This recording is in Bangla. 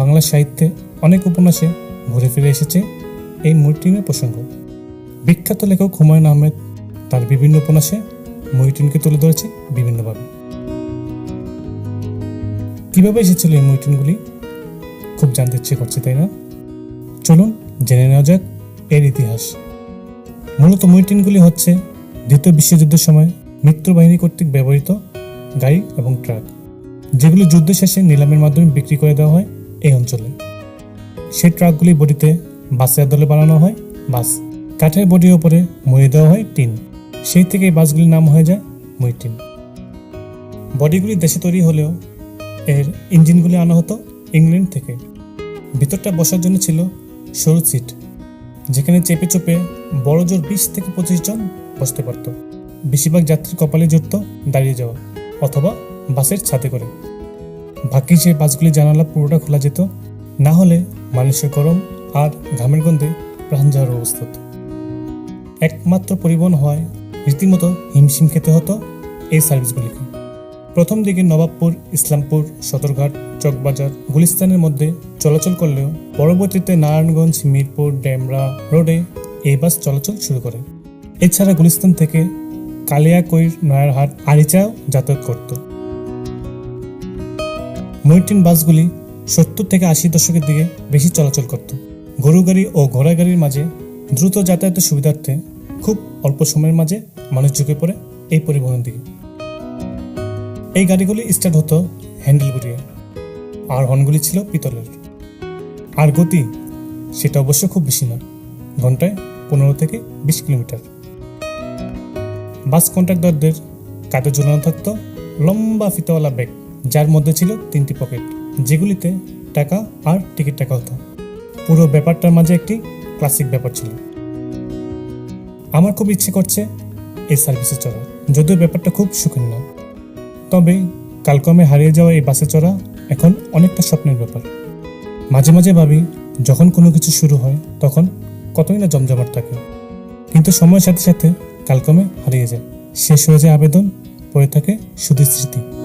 বাংলা সাহিত্যে অনেক উপন্যাসে ঘুরে ফিরে এসেছে এই মৈটিনের প্রসঙ্গ। বিখ্যাত লেখক হুমায়ুন আহমেদ তার বিভিন্ন উপন্যাসে মৈটিনকে তুলে ধরেছে বিভিন্নভাবে। কীভাবে এসেছিল এই মহিউদ্দিনগুলি খুব জানতে ইচ্ছে করছে, তাই না? চলুন জেনে নেওয়া যাক এর ইতিহাস। মূলত মৈটিনগুলি হচ্ছে দ্বিতীয় বিশ্বযুদ্ধের সময় মিত্রবাহিনী কর্তৃক ব্যবহৃত গাড়ি এবং ট্রাক, যেগুলি যুদ্ধ শেষে নিলামের মাধ্যমে বিক্রি করে দেওয়া হয় এই অঞ্চলে। সেই ট্রাকগুলি বডিতে বাসের দলে বানানো হয়, বাস কাঠের বডির ওপরে মরে দেওয়া হয় টিন। সেই থেকে বাসগুলির নাম হয়ে যায় মই টিন। বডিগুলি দেশে তৈরি হলেও এর ইঞ্জিনগুলি আনা হতো ইংল্যান্ড থেকে। ভিতরটা বসার জন্য ছিল সরু সিট, যেখানে চেপে চুপে বড় জোর বিশ থেকে পঁচিশ জন বসতে পারত। বেশিরভাগ যাত্রীর কপালে জুটত দাঁড়িয়ে যাওয়া অথবা বাসের ছাদে করে। বাকি সেই বাসগুলি জানালা পুরোটা খোলা যেত, না হলে মানুষের গরম আর ঘামের গন্ধে প্রাণ যাওয়ার অবস্থা হতো। একমাত্র পরিবহন হয় রীতিমতো হিমশিম খেতে হতো এই সার্ভিসগুলিকে। প্রথম দিকে নবাবপুর, ইসলামপুর, সদরঘাট, চকবাজার, গুলিস্তানের মধ্যে চলাচল করলেও পরবর্তীতে নারায়ণগঞ্জ, মিরপুর, ডেমরা রোডে এই বাস চলাচল শুরু করে। এছাড়া গুলিস্তান থেকে কালিয়াকৈর, নয়ারহাট আরিচাও যাতায়াত করত। মৈটিন বাসগুলি সত্তর থেকে আশি দশকের দিকে বেশি চলাচল করত। গরু গাড়ি ও ঘোড়া গাড়ির মাঝে দ্রুত যাতায়াতের সুবিধার্থে খুব অল্প সময়ের মাঝে মানুষ ঝুঁকে পড়ে এই পরিবহনের দিকে। এই গাড়িগুলি স্টার্ট হতো হ্যান্ডেল ঘুরিয়ে আর হর্নগুলি ছিল পিতলের। আর গতি সেটা অবশ্য খুব বেশি না, ঘন্টায় পনেরো থেকে বিশ কিলোমিটার। বাস কন্ট্রাক্টরদের কাঁধে ঝুলানো থাকতো লম্বা ফিতাওয়ালা ব্যাগ। যার মধ্যে ছিল তিনটি পকেট, যেগুলিতে টাকা আর টিকিট টাকা হতো। পুরো ব্যাপারটার মাঝে একটি ক্লাসিক ব্যাপার ছিল। আমার খুব ইচ্ছে করছে এই সার্ভিসে চড়ার যদিও ব্যাপারটা খুব সুখের না তবে কালক্রমে হারিয়ে যাওয়া এই বাসে চড়া এখন অনেকটা স্বপ্নের ব্যাপার। মাঝে মাঝে ভাবি, যখন কোনো কিছু শুরু হয়, তখন কতই না জমজমাট থাকে। কিন্তু সময়ের সাথে সাথে কালক্রমে হারিয়ে যায়। শেষ হয়ে যায় আবেদন, পড়ে থাকে শুধু স্মৃতি।